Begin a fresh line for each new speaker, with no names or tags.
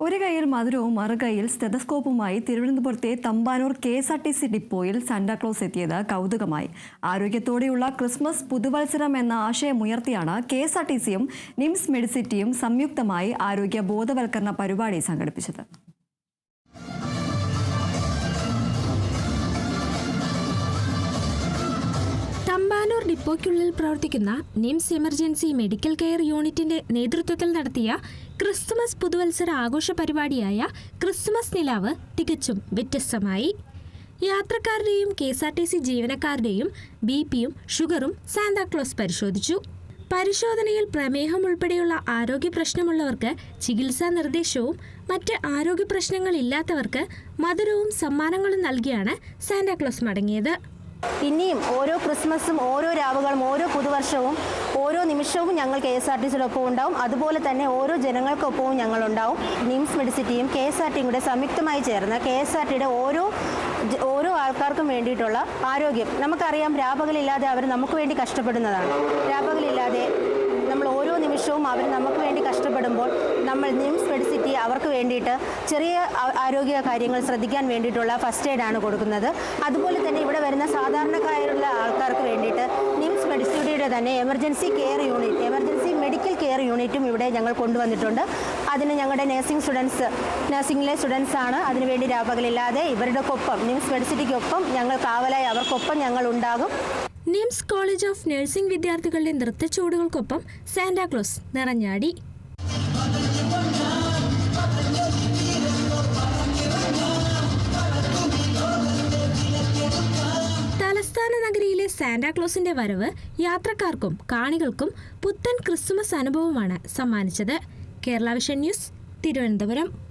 ഒരു കൈയിൽ മധുരവും മറുകൈയിൽ സ്റ്റെതസ്കോപ്പുമായി തിരുവനന്തപുരത്തെ Thampanoor K S R T C ഡിപ്പോയിൽ സാന്റാക്ലോസ് എത്തിയത് കൗതുകമായി. ആരോഗ്യത്തോടെയുള്ള ക്രിസ്മസ് പുതുവത്സരം എന്ന ആശയമുയർത്തിയാണ് കെ എസ് ആർ ടി സിയും നിംസ് മെഡിസിറ്റിയും സംയുക്തമായി ആരോഗ്യ ബോധവൽക്കരണ പരിപാടി സംഘടിപ്പിച്ചത്.
തമ്പാനൂർ ഡിപ്പോയ്ക്കുള്ളിൽ പ്രവർത്തിക്കുന്ന നിംസ് എമർജൻസി മെഡിക്കൽ കെയർ യൂണിറ്റിന്റെ നേതൃത്വത്തിൽ നടത്തിയ ക്രിസ്തുമസ് പുതുവത്സര ആഘോഷ പരിപാടിയായ ക്രിസ്തുമസ് നിലാവ് തികച്ചും വ്യത്യസ്തമായി. യാത്രക്കാരുടെയും K S R T C ജീവനക്കാരുടെയും ബി പിയും ഷുഗറും സാന്താക്ലോസ് പരിശോധിച്ചു. പരിശോധനയിൽ പ്രമേഹം ഉൾപ്പെടെയുള്ള ആരോഗ്യ പ്രശ്നമുള്ളവർക്ക് ചികിത്സാ നിർദ്ദേശവും മറ്റ് ആരോഗ്യ പ്രശ്നങ്ങളില്ലാത്തവർക്ക് മധുരവും സമ്മാനങ്ങളും നൽകിയാണ് സാന്താക്ലോസ് മടങ്ങിയത്.
ഇനിയും ഓരോ ക്രിസ്മസും ഓരോ രാവുകളും ഓരോ പുതുവർഷവും ഓരോ നിമിഷവും ഞങ്ങൾ കെ എസ് ആർ ടി സിയുടെ ഒപ്പം ഉണ്ടാവും. അതുപോലെ തന്നെ ഓരോ ജനങ്ങൾക്കൊപ്പവും ഞങ്ങളുണ്ടാവും നിംസ് മെഡിസിറ്റിയും കെ എസ് ആർ ടിയും കൂടെ സംയുക്തമായി ചേർന്ന് കെ എസ് ആർ ടിയുടെ ഓരോ ഓരോ ആൾക്കാർക്കും വേണ്ടിയിട്ടുള്ള ആരോഗ്യം. നമുക്കറിയാം രാപകലില്ലാതെ അവർ നമുക്ക് വേണ്ടി കഷ്ടപ്പെടുന്നതാണ്. രാപകലില്ലാതെ നമ്മൾ ഓരോ നിമിഷവും അവർ നമുക്ക് വേണ്ടി കഷ്ടപ്പെടുമ്പോൾ നമ്മൾ നിംസ് മെഡിസിറ്റി അവർക്ക് വേണ്ടിയിട്ട് ചെറിയ ആരോഗ്യ കാര്യങ്ങൾ ശ്രദ്ധിക്കാൻ വേണ്ടിയിട്ടുള്ള ഫസ്റ്റ് എയ്ഡ് ആണ് കൊടുക്കുന്നത്. അതുപോലെ തന്നെ ഇവിടെ വരുന്ന സാധാരണക്കാരുള്ള ആൾക്കാർക്ക് വേണ്ടിയിട്ട് നിംസ് മെഡിസിറ്റിയുടെ തന്നെ emergency care unit emergency medical care യൂണിറ്റും ഇവിടെ ഞങ്ങൾ കൊണ്ടുവന്നിട്ടുണ്ട്. അതിന് ഞങ്ങളുടെ നഴ്സിംഗ് സ്റ്റുഡൻസ് നഴ്സിംഗിലെ സ്റ്റുഡൻസ് ആണ് അതിനുവേണ്ടി രാപകലില്ലാതെ ഇവരുടെ ഒപ്പം നിംസ് മെഡിസിറ്റിക്കൊപ്പം ഞങ്ങൾ കാവലായി അവർക്കൊപ്പം ഞങ്ങൾ ഉണ്ടാകും.
നിംസ് കോളേജ് ഓഫ് നഴ്സിംഗ് വിദ്യാർത്ഥികളുടെ നൃത്തച്ചുവടുകൾക്കൊപ്പം സാന്റാക്ലോസ് നിറഞ്ഞാടി. തലസ്ഥാന നഗരിയിലെ സാന്റാക്ലോസിന്റെ വരവ് യാത്രക്കാർക്കും കാണികൾക്കും പുത്തൻ ക്രിസ്മസ് അനുഭവമാണ് സമ്മാനിച്ചത്. Kerala vision news Thiruvananthapuram.